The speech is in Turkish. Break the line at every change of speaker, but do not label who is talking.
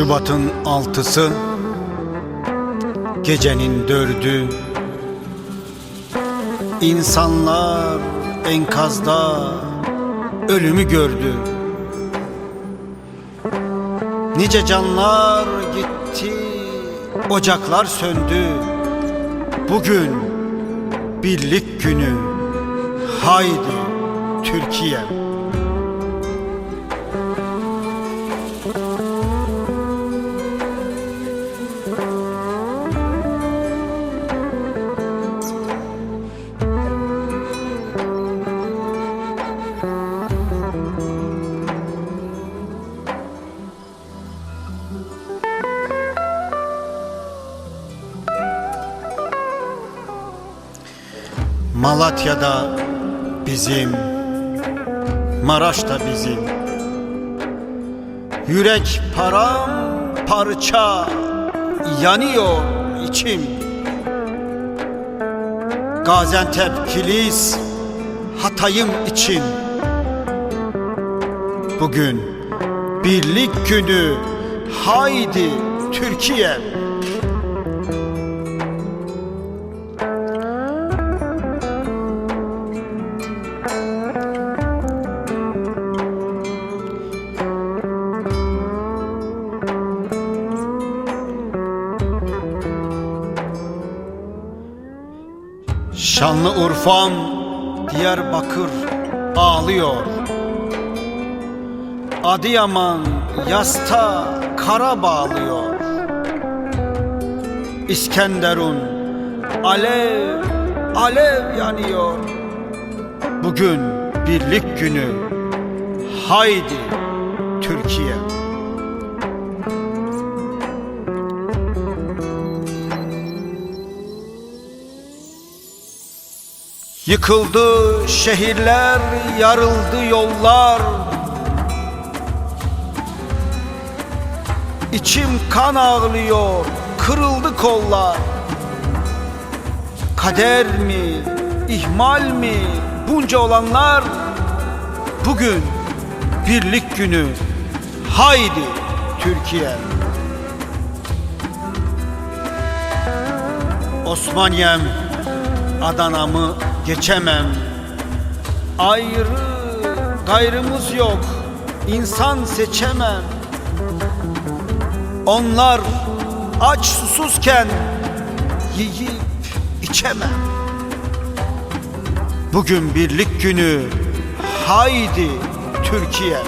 Şubat'ın altısı Gecenin dördü. İnsanlar enkazda ölümü gördü. Nice canlar gitti Ocaklar söndü. Bugün birlik günü. Haydi Türkiye Malatya'da bizim, Maraş'ta bizim. Yürek param parça yanıyor içim. Gaziantep Kilis Hatay'ım için. Bugün birlik günü haydi Türkiye. Şanlıurfa'm Diyarbakır ağlıyor. Adıyaman yasta kara bağlıyor. İskenderun alev alev yanıyor. Bugün birlik günü Haydi Türkiye Yıkıldı şehirler, yarıldı yollar. İçim kan ağlıyor, kırıldı kollar. Kader mi, ihmal mi bunca olanlar? Bugün birlik günü Haydi Türkiye. Osmaniyem Adana'mı geçemem. Ayrı gayrımız yok. İnsan seçemem. Onlar aç susuzken yiyip içemem. Bugün birlik günü. Haydi Türkiye